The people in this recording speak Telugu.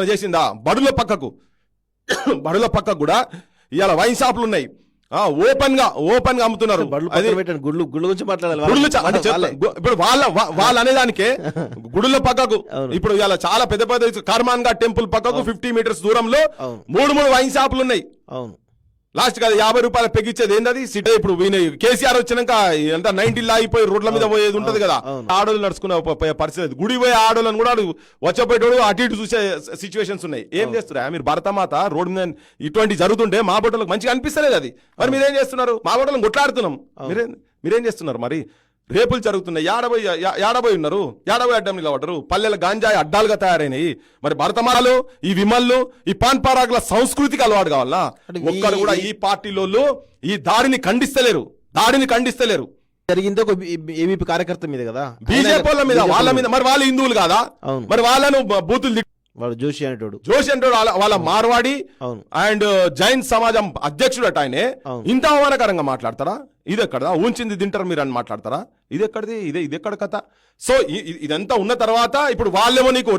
చేసిందా? బడుల పక్కకు. బడుల పక్కకు కూడా ఇవాళ వైన్ షాపులు ఉన్నాయి. ఓపెన్గా ఓపెన్గా అమ్ముతున్నారు గుళ్ళు గుళ్ళ గురించి మాట్లాడాలి. గు- ఇప్పుడు వాళ్ళ వాళ్ళు అనేదానికే గుడుల పక్కకు. ఇప్పుడు ఇలా చాలా పెద్ద పెద్ద కర్మాన్ ఘాట్ టెంపుల్ పక్కకు ఫిఫ్టీ మీటర్స్ దూరంలో మూడు మూడు వైన్ షాపులు ఉన్నాయి. అవును. లాస్ట్ కాదు యాభై రూపాయలు పెగిచ్చేది ఏంటది సిటీ ఇప్పుడు కేసీఆర్ వచ్చినాక ఎంత నైన్టీ లాగిపోయి రోడ్ల మీద పోయేది ఉంటది కదా. ఆడోళ్ళు నడుచుకునే పరిస్థితి. గుడి పోయే ఆడోళ్ళని కూడా వచ్చేపోయేటోడు అటు ఇటు చూసే సిచ్యువేషన్స్ ఉన్నాయి. ఏం చేస్తున్నారు మీరు భరతమాత రోడ్డు మీద ఇటువంటి జరుగుతుంటే మా బొట్టలకు మంచిగా అనిపిస్తలేదు అది. మరి మీరేం చేస్తున్నారు? మా బొట్టలను కొట్లాడుతున్నాం. మీరేం మీరేం చేస్తున్నారు మరి? రేపులు జరుగుతున్నాయి. యాడబోయి యాడబోయి ఉన్నారు. యాడబోయి అడ్డం నిలబడ్డరు. పల్లెల గాంజాయి అడ్డాలుగా తయారైనాయి. మరి భరతమాలు ఈ విమల్లు ఈ పాన్ పరాగుల సంస్కృతికి అలవాటు కావాలా? ఒక్కరు కూడా ఈ పార్టీలోళ్ళు ఈ దాడిని ఖండిస్తలేరు. దాడిని ఖండిస్తలేరు. జరిగింది ఒక ఏబీపీ కార్యకర్త మీద కదా. బీజేపీ మీద వాళ్ళ మీద. మరి వాళ్ళు హిందువులు కాదా? మరి వాళ్ళను బూతులు వాడు జోషి అనేటోడు. జోషి అంటే వాళ్ళ మార్వాడి అవును. అండ్ జైన్ సమాజం అధ్యక్షుడు అట ఆయనే. ఇంత అవమానకరంగా మాట్లాడతారా ఇది ఎక్కడదా ఊంచింది తింటారు మీరు అని మాట్లాడతారా? ఇది ఎక్కడిది ఇదే ఇది ఎక్కడ కథ? సో ఇదంతా ఉన్న తర్వాత ఇప్పుడు వాళ్ళేమో నీకు